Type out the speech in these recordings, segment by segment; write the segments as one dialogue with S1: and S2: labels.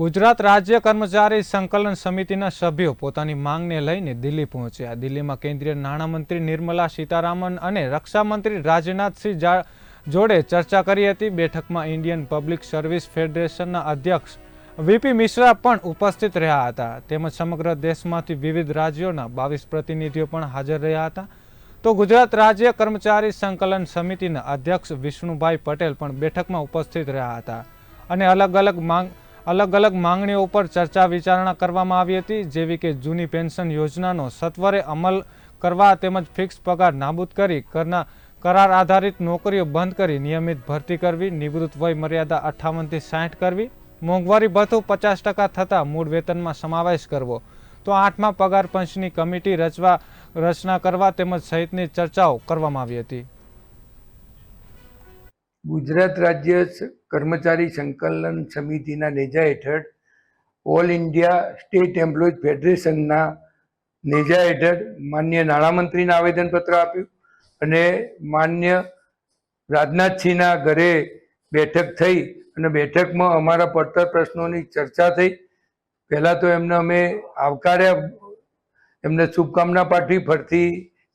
S1: ગુજરાત રાજ્ય કર્મચારી સંકલન સમિતિના સભ્યો પોતાની માંગને લઈને દિલ્હી પહોંચ્યા. દિલ્હીમાં કેન્દ્રીય નાણામંત્રી નિર્મલા સીતારામન અને રક્ષામંત્રી રાજનાથસિંહ જોડે ચર્ચા કરી હતી. બેઠકમાં ઇન્ડિયન પબ્લિક સર્વિસ ફેડરેશનના અધ્યક્ષ વીપી મિશ્રા પણ ઉપસ્થિત રહ્યા હતા. તેમજ સમગ્ર દેશમાંથી વિવિધ રાજ્યોના બાવીસ પ્રતિનિધિઓ પણ હાજર રહ્યા હતા. તો ગુજરાત રાજ્ય કર્મચારી સંકલન સમિતિના અધ્યક્ષ વિષ્ણુભાઈ પટેલ પણ બેઠકમાં ઉપસ્થિત રહ્યા હતા અને અલગ અલગ માંગ અલગ અલગ માંગણીઓ પર ચર્ચા વિચારણા કરવામાં આવી હતી, જેવી કે જૂની પેન્શન યોજનાનો સત્વરે અમલ કરવા તેમજ ફિક્સ પગાર નાબૂદ કરી કરના, કરાર આધારિત નોકરીઓ બંધ કરી નિયમિત ભરતી કરવી, નિવૃત્ત વય મર્યાદા અઠ્ઠાવનથી સાઠ કરવી, મોંઘવારી ભથ્થું પચાસ ટકા થતાં મૂળ વેતનમાં સમાવેશ કરવો. તો આઠમા પગાર પંચની કમિટી રચવા, રચના કરવા તેમજ સહિતની ચર્ચાઓ કરવામાં આવી હતી.
S2: ગુજરાત રાજ્ય કર્મચારી સંકલન સમિતિના નેજા હેઠળ ઓલ ઇન્ડિયા સ્ટેટ એમ્પ્લોઈઝ ફેડરેશનના નેજા હેઠળ માન્ય નાણામંત્રીને આવેદનપત્ર આપ્યું અને માન્ય રાજનાથસિંહના ઘરે બેઠક થઈ અને બેઠકમાં અમારા પડતર પ્રશ્નોની ચર્ચા થઈ. પહેલાં તો એમને અમે આવકાર્યા, એમને શુભકામના પાઠવી ફરતી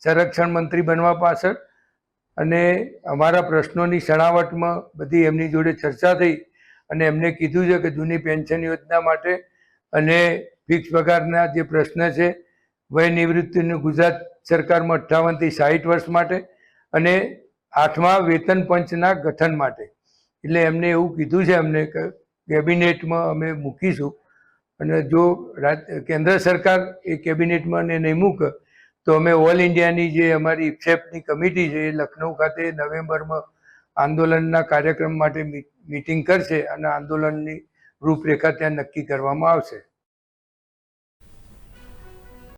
S2: સંરક્ષણ મંત્રી બનવા પાછળ અને અમારા પ્રશ્નોની સણાવટમાં બધી એમની જોડે ચર્ચા થઈ અને એમને કીધું છે કે જૂની પેન્શન યોજના માટે અને ફિક્સ પગારના જે પ્રશ્ન છે, વય નિવૃત્તિનું ગુજરાત સરકારમાં અઠ્ઠાવનથી સાઠ વર્ષ માટે અને આઠમા વેતન પંચના ગઠન માટે. એટલે એમને એવું કીધું છે અમને કે કેબિનેટમાં અમે મૂકીશું. અને જો કેન્દ્ર સરકાર એ કેબિનેટમાં ને નહીં મૂકે તો અમે ઓલ ઇન્ડિયાની જે અમારી ઇફેપની કમિટી છે એ લખનઉ ખાતે નવેમ્બરમાં આંદોલનના કાર્યક્રમ માટે મીટિંગ કરશે અને આંદોલનની રૂપરેખા ત્યાં નક્કી કરવામાં આવશે.